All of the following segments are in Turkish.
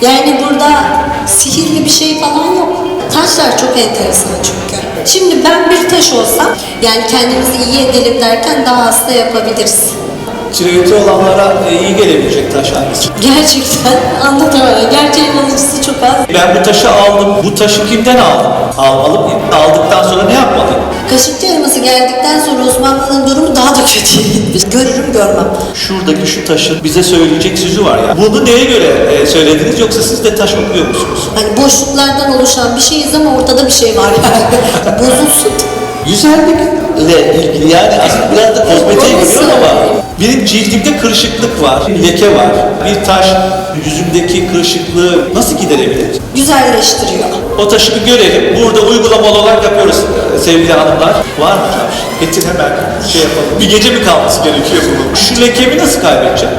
Yani burada sihirli bir şey falan yok. Taşlar çok enteresan çünkü. Şimdi ben bir taş olsam yani kendimizi iyi edelim derken daha hasta yapabiliriz. Tiroidi olanlara e, iyi gelebilecek taş hangisi? Gerçekten anlatamıyorum. Gerçeğin alıcısı çok az. Ben bu taşı aldım. Bu taşı kimden aldım? Almalı mıyım? Aldıktan sonra ne yapmalıyım? Kaşıkçı elması geldikten sonra Osmanlı'nın kötüye gitmiş. Görürüm görmem. Şuradaki şu taşın bize söyleyecek sözü var ya. Bunu neye göre e, söylediniz yoksa siz de taş okuyor musunuz? Hani boşluklardan oluşan bir şeyiz ama ortada bir şey var yani. Bozulsun. Güzellikle ilgili yani aslında biraz da kozmetiğe giriyor ama benim cildimde kırışıklık var, leke var. Bir taş yüzümdeki kırışıklığı nasıl giderebilir? Güzelleştiriyor. O taşı bir görelim. Burada uygulamalı olarak yapıyoruz e, sevgili hanımlar. Var mı? Getir hemen şey yapalım. Bir gece mi kalması gerekiyor bunun? Şu lekemi nasıl kaybedeceğim?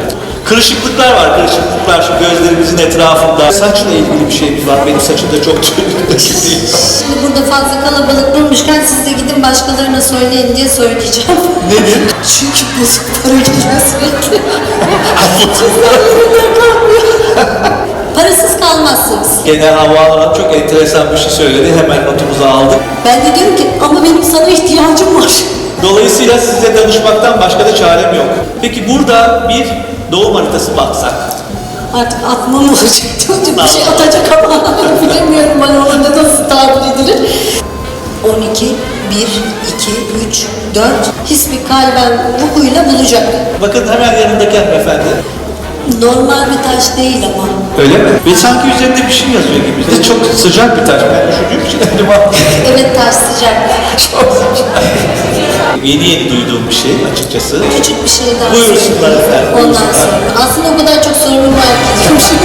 Kırışıklıklar var, kırışıklıklar şu gözlerimizin etrafında. Saçla ilgili bir şeyimiz var. Benim saçım da çok değil. Şimdi burada fazla kalabalık bulmuşken siz de gidin başkalarına söyleyin diye söyleyeceğim. Nedir? Çünkü bozuk para geliyor sürekli. Parasız kalmazsınız. Genel Havva çok enteresan bir şey söyledi. Hemen notumuzu aldık. Ben de diyorum ki ama benim sana ihtiyacım. Dolayısıyla size danışmaktan başka da çarem yok. Peki burada bir doğum haritası baksak. Artık atmam olacak. Çocuk bir şey atacak ama bilemiyorum bana orada nasıl tabir edilir. 12, 1, 2, 3, 4 hisbi kalben ruhuyla bulacak. Bakın hemen yanındaki hanımefendi. Normal bir taş değil ama. Öyle mi? Ve sanki üzerinde bir şey yazıyor gibi. Ve çok sıcak bir taş. Ben için acaba Evet taş sıcak. yeni yeni duyduğum bir şey açıkçası. Küçük bir şey daha Buyursunlar efendim. Ondan sonra. Aslında o kadar çok sorunum var ki.